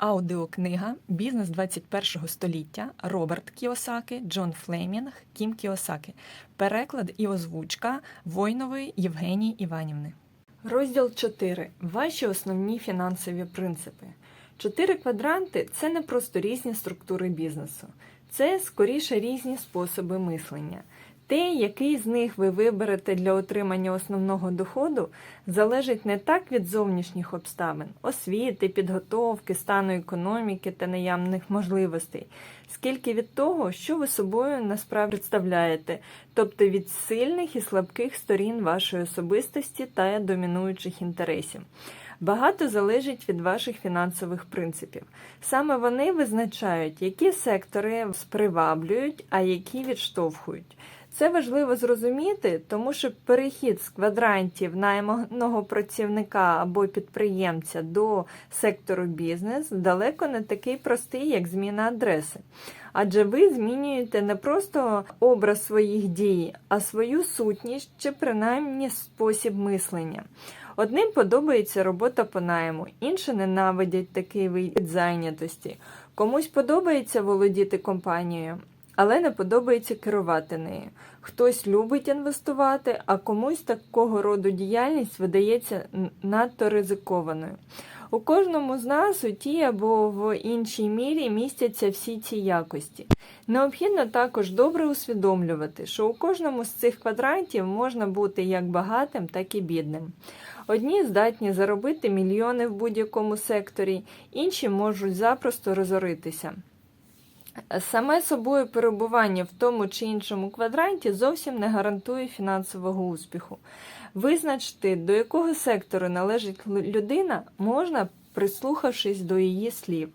Аудіокнига Бізнес 21 століття Роберт Кіосаки, Джон Флемінг, Кім Кіосаки. Переклад і озвучка Войнової Євгенії Іванівни. Розділ 4. Ваші основні фінансові принципи. Чотири квадранти це не просто різні структури бізнесу, це скоріше різні способи мислення. Те, який з них ви виберете для отримання основного доходу, залежить не так від зовнішніх обставин, освіти, підготовки, стану економіки та наявних можливостей, скільки від того, що ви собою насправді представляєте, тобто від сильних і слабких сторін вашої особистості та домінуючих інтересів. Багато залежить від ваших фінансових принципів. Саме вони визначають, які сектори приваблюють, а які відштовхують. Це важливо зрозуміти, тому що перехід з квадрантів найманого працівника або підприємця до сектору бізнес далеко не такий простий, як зміна адреси. Адже ви змінюєте не просто образ своїх дій, а свою сутність чи принаймні спосіб мислення. Одним подобається робота по найму, інші ненавидять такий вид зайнятості. Комусь подобається володіти компанією, але не подобається керувати нею. Хтось любить інвестувати, а комусь такого роду діяльність видається надто ризикованою. У кожному з нас у тій або в іншій мірі містяться всі ці якості. Необхідно також добре усвідомлювати, що у кожному з цих квадрантів можна бути як багатим, так і бідним. Одні здатні заробити мільйони в будь-якому секторі, інші можуть запросто розоритися. Саме собою перебування в тому чи іншому квадранті зовсім не гарантує фінансового успіху. Визначити, до якого сектору належить людина, можна, прислухавшись до її слів.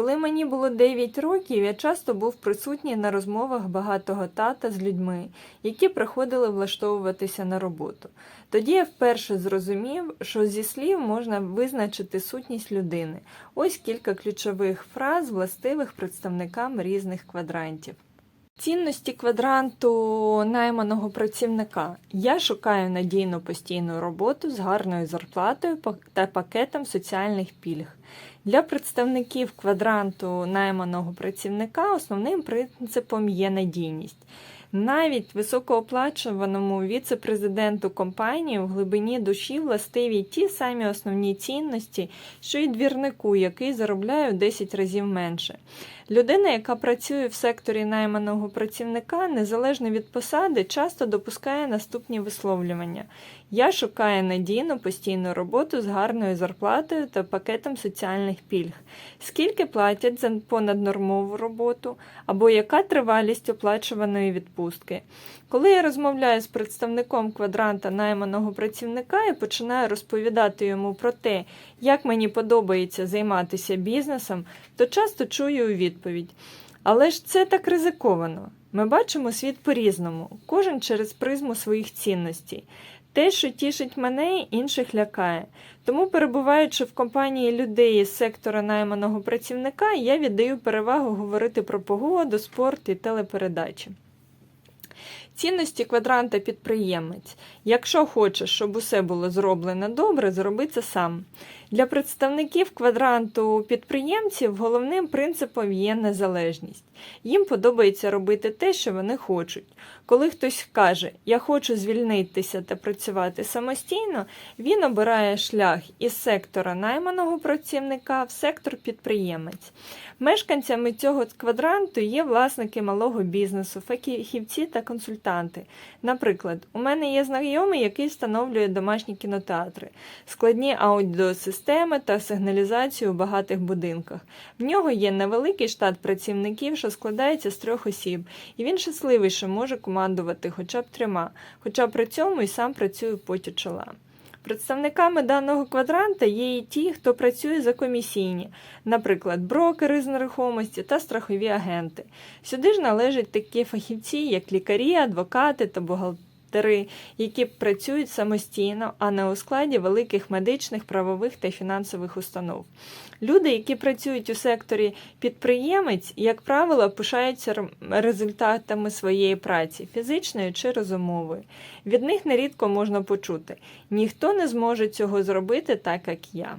Коли мені було 9 років, я часто був присутній на розмовах багатого тата з людьми, які приходили влаштовуватися на роботу. Тоді я вперше зрозумів, що зі слів можна визначити сутність людини. Ось кілька ключових фраз, властивих представникам різних квадрантів. Цінності квадранту найманого працівника. Я шукаю надійну постійну роботу з гарною зарплатою та пакетом соціальних пільг. Для представників квадранту найманого працівника основним принципом є надійність. Навіть високооплачуваному віце-президенту компанії в глибині душі властиві ті самі основні цінності, що й двірнику, який заробляє в 10 разів менше. Людина, яка працює в секторі найманого працівника, незалежно від посади, часто допускає наступні висловлювання. Я шукаю надійну постійну роботу з гарною зарплатою та пакетом соціальних пільг. Скільки платять за понаднормову роботу, або яка тривалість оплачуваної відпустки. Коли я розмовляю з представником квадранта найманого працівника і починаю розповідати йому про те, як мені подобається займатися бізнесом, то часто чую у відповідь. Але ж це так ризиковано. Ми бачимо світ по-різному, кожен через призму своїх цінностей. Те, що тішить мене, інших лякає. Тому, перебуваючи в компанії людей з сектора найманого працівника, я віддаю перевагу говорити про погоду, спорт і телепередачі. Цінності квадранта підприємець. Якщо хочеш, щоб усе було зроблено добре, зроби це сам. Для представників квадранту підприємців головним принципом є незалежність. Їм подобається робити те, що вони хочуть. Коли хтось каже, я хочу звільнитися та працювати самостійно, він обирає шлях із сектора найманого працівника в сектор підприємець. Мешканцями цього квадранту є власники малого бізнесу, фахівці та консультанти. Наприклад, у мене є знайомий, який встановлює домашні кінотеатри, складні аудіосистеми та сигналізацію у багатих будинках. В нього є невеликий штат працівників, що складається з трьох осіб, і він щасливий, що може командувати хоча б трьома, хоча при цьому і сам працює в поті чола. Представниками даного квадранта є і ті, хто працює за комісійні, наприклад, брокери з нерухомості та страхові агенти. Сюди ж належать такі фахівці, як лікарі, адвокати та бухгалтери, які працюють самостійно, а не у складі великих медичних, правових та фінансових установ. Люди, які працюють у секторі підприємець, як правило, пишаються результатами своєї праці, фізичною чи розумовою. Від них нерідко можна почути: ніхто не зможе цього зробити так, як я.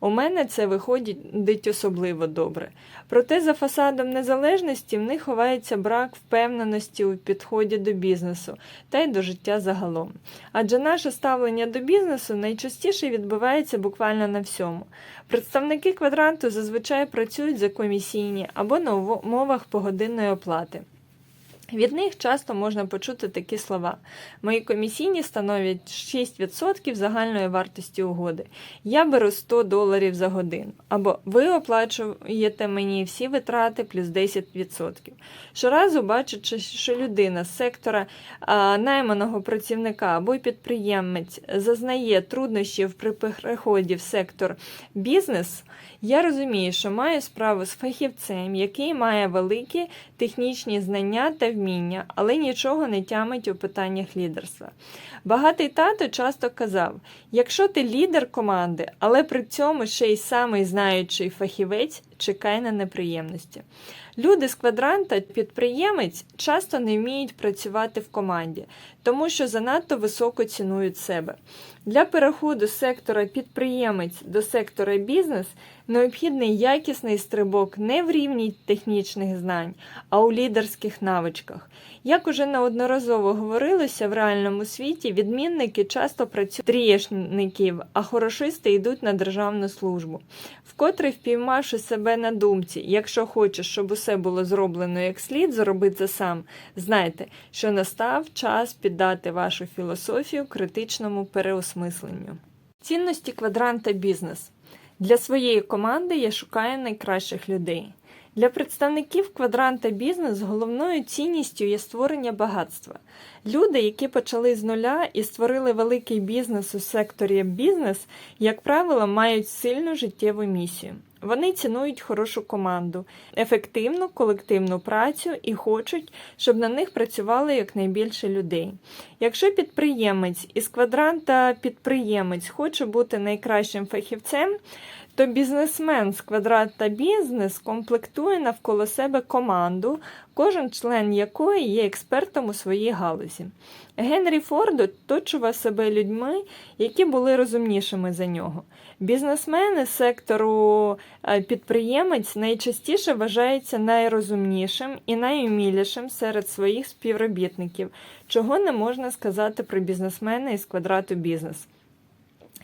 У мене це виходить особливо добре. Проте за фасадом незалежності в них ховається брак впевненості у підході до бізнесу та й до життя загалом. Адже наше ставлення до бізнесу найчастіше відбувається буквально на всьому. Представники квадранту зазвичай працюють за комісійні або на умовах погодинної оплати. Від них часто можна почути такі слова: мої комісійні становлять 6% загальної вартості угоди. Я беру 100 доларів за годину. Або ви оплачуєте мені всі витрати плюс 10%. Щоразу бачачи, що людина з сектора а, найманого працівника або підприємець зазнає труднощів при переході в сектор бізнес, я розумію, що маю справу з фахівцем, який має великі технічні знання та вміння, але нічого не тямить у питаннях лідерства. Багатий тато часто казав: якщо ти лідер команди, але при цьому ще й самий знаючий фахівець, чекай на неприємності. Люди з квадранта підприємець часто не вміють працювати в команді, тому що занадто високо цінують себе. Для переходу з сектора підприємець до сектора бізнес необхідний якісний стрибок не в рівні технічних знань, а у лідерських навичках. Як уже неодноразово говорилося, в реальному світі відмінники часто працюють трієшників, а хорошисти йдуть на державну службу. Вкотре впіймавши себе на думці, якщо хочеш, щоб усе було зроблено як слід, зроби це сам. Знайте, що настав час піддати вашу філософію критичному переосмисленню. Цінності квадранта бізнес. Для своєї команди я шукаю найкращих людей. Для представників квадранта бізнес головною цінністю є створення багатства. Люди, які почали з нуля і створили великий бізнес у секторі бізнес, як правило, мають сильну життєву місію. Вони цінують хорошу команду, ефективну колективну працю і хочуть, щоб на них працювало якнайбільше людей. Якщо підприємець із квадранта підприємець хоче бути найкращим фахівцем, то бізнесмен з квадрата бізнес комплектує навколо себе команду, кожен член якої є експертом у своїй галузі. Генрі Форд оточував себе людьми, які були розумнішими за нього. Бізнесмени сектору е, підприємець найчастіше вважаються найрозумнішим і найумілішим серед своїх співробітників, чого не можна сказати про бізнесмена із квадрату бізнес.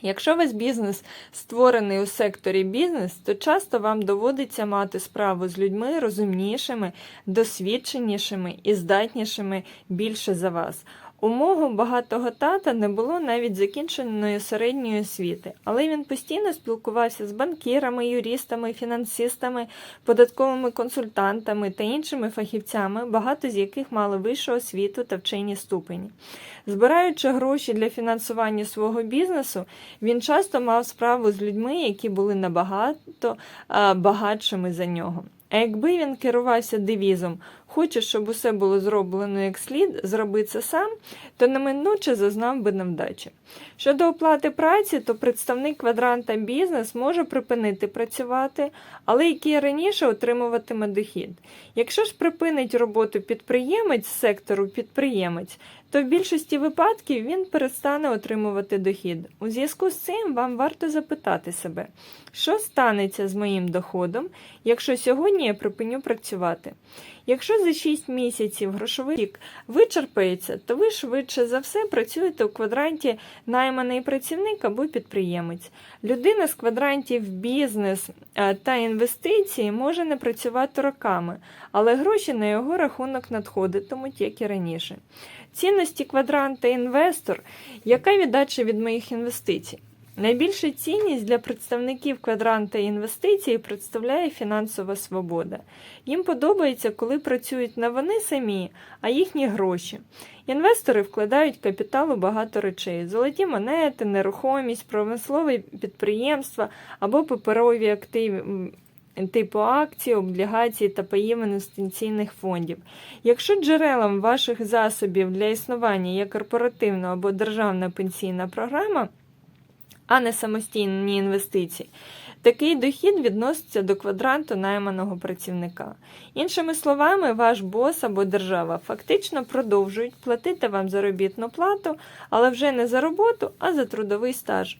Якщо ваш бізнес створений у секторі бізнес, то часто вам доводиться мати справу з людьми розумнішими, досвідченішими і здатнішими більше за вас. У мого багатого тата не було навіть закінченої середньої освіти, але він постійно спілкувався з банкірами, юристами, фінансистами, податковими консультантами та іншими фахівцями, багато з яких мали вищу освіту та вчені ступені. Збираючи гроші для фінансування свого бізнесу, він часто мав справу з людьми, які були набагато багатшими за нього. А якби він керувався девізом Хочеш, щоб усе було зроблено як слід, зроби це сам, то неминуче зазнав би невдачі. Щодо оплати праці, то представник квадранта бізнес може припинити працювати, але який раніше отримуватиме дохід. Якщо ж припинить роботу підприємець з сектору підприємець, то в більшості випадків він перестане отримувати дохід. У зв'язку з цим вам варто запитати себе, що станеться з моїм доходом, якщо сьогодні я припиню працювати. Якщо за 6 місяців грошовий рік вичерпається, то ви швидше за все працюєте у квадранті найманий працівник або підприємець. Людина з квадрантів бізнес е, та інвестиції може не працювати роками, але гроші на його рахунок надходитимуть, як і раніше. Цінності квадранта інвестор, яка віддача від моїх інвестицій? Найбільша цінність для представників квадранта інвестицій представляє фінансова свобода. Їм подобається, коли працюють не вони самі, а їхні гроші. Інвестори вкладають капітал у багато речей: золоті монети, нерухомість, промислові підприємства або паперові активи. Типу акцій, облігацій та паїв інвестиційних фондів. Якщо джерелом ваших засобів для існування є корпоративна або державна пенсійна програма, а не самостійні інвестиції, Такий дохід відноситься до квадранту найманого працівника. Іншими словами, ваш бос або держава фактично продовжують платити вам заробітну плату, але вже не за роботу, а за трудовий стаж.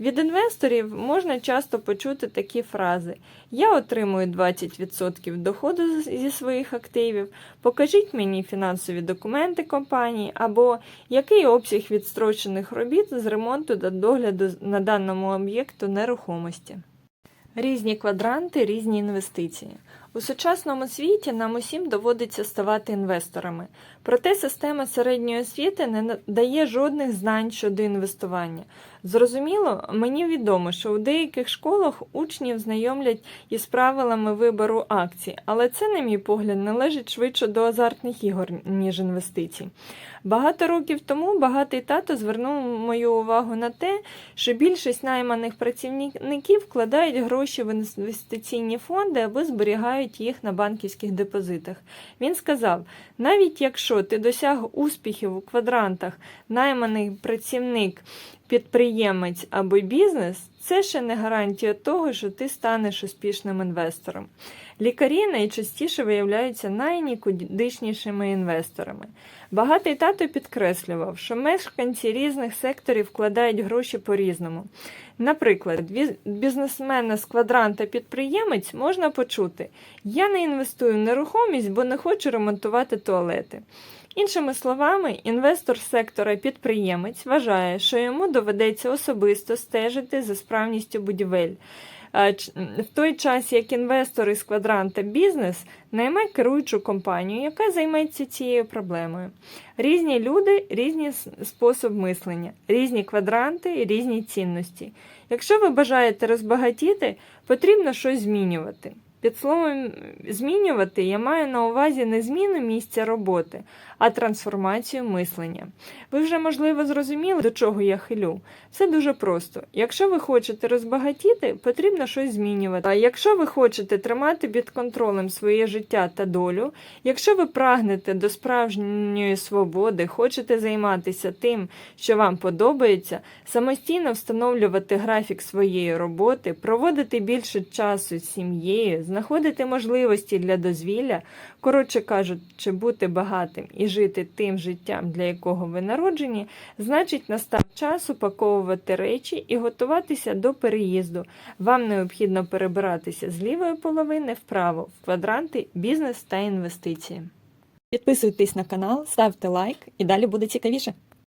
Від інвесторів можна часто почути такі фрази: Я отримую 20% доходу зі своїх активів, покажіть мені фінансові документи компанії, або який обсяг відстрочених робіт з ремонту та догляду на даному об'єкту нерухомості. Різні квадранти, різні інвестиції. У сучасному світі нам усім доводиться ставати інвесторами. Проте система середньої освіти не дає жодних знань щодо інвестування. Зрозуміло, мені відомо, що у деяких школах учнів знайомлять із правилами вибору акцій, але це, на мій погляд, належить швидше до азартних ігор, ніж інвестицій. Багато років тому багатий тато звернув мою увагу на те, що більшість найманих працівників вкладають гроші в інвестиційні фонди або зберігають їх на банківських депозитах. Він сказав: навіть якщо ти досяг успіхів у квадрантах, найманий працівник, підприємець або бізнес, це ще не гарантія того, що ти станеш успішним інвестором. Лікарі найчастіше виявляються найнікудишнішими інвесторами. Багатий тато підкреслював, що мешканці різних секторів вкладають гроші по-різному. Наприклад, віз- бізнесмена з квадранта підприємець можна почути: Я не інвестую в нерухомість, бо не хочу ремонтувати туалети. Іншими словами, інвестор сектора підприємець вважає, що йому доведеться особисто стежити за справністю будівель. В той час, як інвестор із квадранта бізнес найме керуючу компанію, яка займеться цією проблемою. Різні люди, різні спосіб мислення, різні квадранти, різні цінності. Якщо ви бажаєте розбагатіти, потрібно щось змінювати. Під словом змінювати я маю на увазі не зміну місця роботи, а трансформацію мислення. Ви вже, можливо, зрозуміли, до чого я хилю. Все дуже просто. Якщо ви хочете розбагатіти, потрібно щось змінювати. А якщо ви хочете тримати під контролем своє життя та долю, якщо ви прагнете до справжньої свободи, хочете займатися тим, що вам подобається, самостійно встановлювати графік своєї роботи, проводити більше часу з сім'єю, знаходити можливості для дозвілля, коротше кажучи, бути багатим і жити тим життям, для якого ви народжені, значить настав час упаковувати речі і готуватися до переїзду. Вам необхідно перебиратися з лівої половини вправо в квадранти бізнес та інвестиції. Підписуйтесь на канал, ставте лайк і далі буде цікавіше.